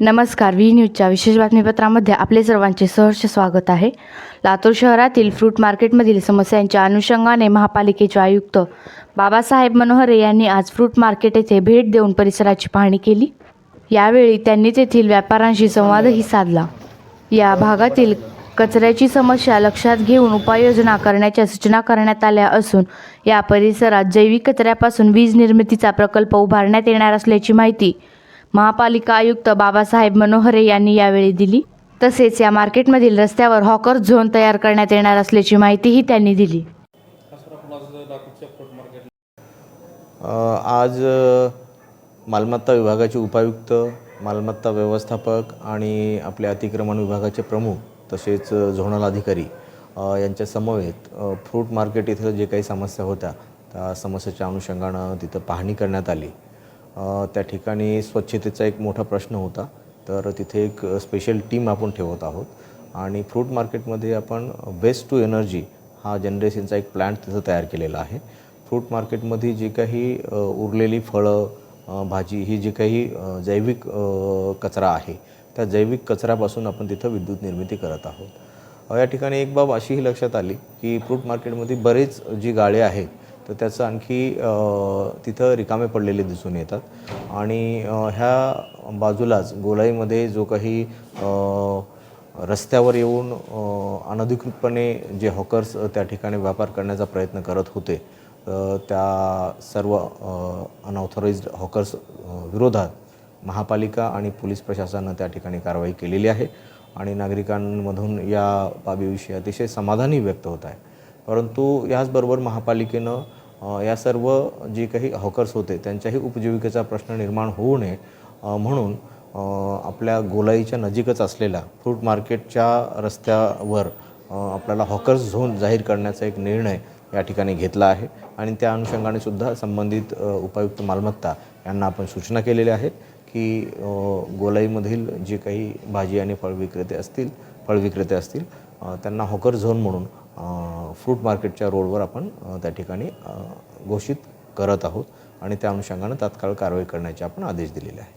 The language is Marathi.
नमस्कार व्ही न्यूजच्या विशेष बातमीपत्रामध्ये आपले सर्वांचे सहर्ष स्वागत आहे. लातूर शहरातील फ्रूट मार्केटमधील समस्यांच्या अनुषंगाने महापालिकेचे आयुक्त बाबासाहेब मनोहरे यांनी आज फ्रूट मार्केट येथे भेट देऊन परिसराची पाहणी केली. यावेळी त्यांनी तेथील व्यापाऱ्यांशी संवादही साधला. या भागातील कचऱ्याची समस्या लक्षात घेऊन उपाययोजना करण्याच्या सूचना करण्यात आल्या असून या परिसरात जैविक कचऱ्यापासून वीज निर्मितीचा प्रकल्प उभारण्यात येणार असल्याची माहिती महापालिका आयुक्त बाबासाहेब मनोहरे यांनी यावेळी दिली. तसेच या मार्केटमधील रस्त्यावर हॉकर झोन तयार करण्यात येणार असल्याची माहितीही त्यांनी दिली. आज मालमत्ता विभागाचे उपायुक्त मालमत्ता व्यवस्थापक आणि आपल्या अतिक्रमण विभागाचे प्रमुख तसेच झोनल अधिकारी यांच्या समवेत फ्रूट मार्केट इथं जे काही समस्या होत्या त्या समस्येच्या अनुषंगानं तिथं पाहणी करण्यात आली. त्या ठिकाणी स्वच्छतेचा एक मोठा प्रश्न होता. तर तिथे एक स्पेशल टीम आपण ठेवत आहोत. आणि फ्रूट मार्केटमध्ये आपण वेस्ट टू एनर्जी हा जनरेशनचा एक प्लॅन्ट तिथं तयार केलेला आहे. फ्रूट मार्केटमध्ये जी काही उरलेली फळं भाजी ही जी काही जैविक कचरा आहे त्या जैविक कचऱ्यापासून आपण तिथं विद्युत निर्मिती करत आहोत. या ठिकाणी एक बाब अशीही लक्षात आली की फ्रूट मार्केटमध्ये बरेच जी गाळे आहेत तर त्याचं आणखी तिथं रिकामे पडलेले दिसून येतात. आणि ह्या बाजूलाच गोलाईमध्ये जो काही रस्त्यावर येऊन अनधिकृतपणे जे हॉकर्स त्या ठिकाणी व्यापार करण्याचा प्रयत्न करत होते त्या सर्व अनऑथोराइज्ड हॉकर्स विरोधात महापालिका आणि पोलीस प्रशासनानं त्या ठिकाणी कारवाई केलेली आहे. आणि नागरिकांमधून या बाबीविषयी अतिशय समाधानही व्यक्त होत आहे. परंतु याचबरोबर महापालिकेनं या सर्व जे काही हॉकर्स होते त्यांच्याही उपजीविकेचा प्रश्न निर्माण होऊ नये म्हणून आपल्या गोलाईच्या नजीकच असलेल्या फ्रूट मार्केटच्या रस्त्यावर आपल्याला हॉकर्स झोन जाहीर करण्याचा एक निर्णय या ठिकाणी घेतला आहे. आणि त्या अनुषंगाने सुद्धा संबंधित उपायुक्त मालमत्ता यांना आपण सूचना केलेल्या आहेत की गोलाईमधील जे काही भाजी आणि फळ विक्रेते असतील फळ विक्रेते असतील त्यांना हॉकर झोन म्हणून फ्रूट मार्केटच्या रोडवर आपण त्या ठिकाणी घोषित करत आहोत. आणि त्या अनुषंगानं तात्काळ कारवाई करण्याचे आपण आदेश दिलेले आहेत.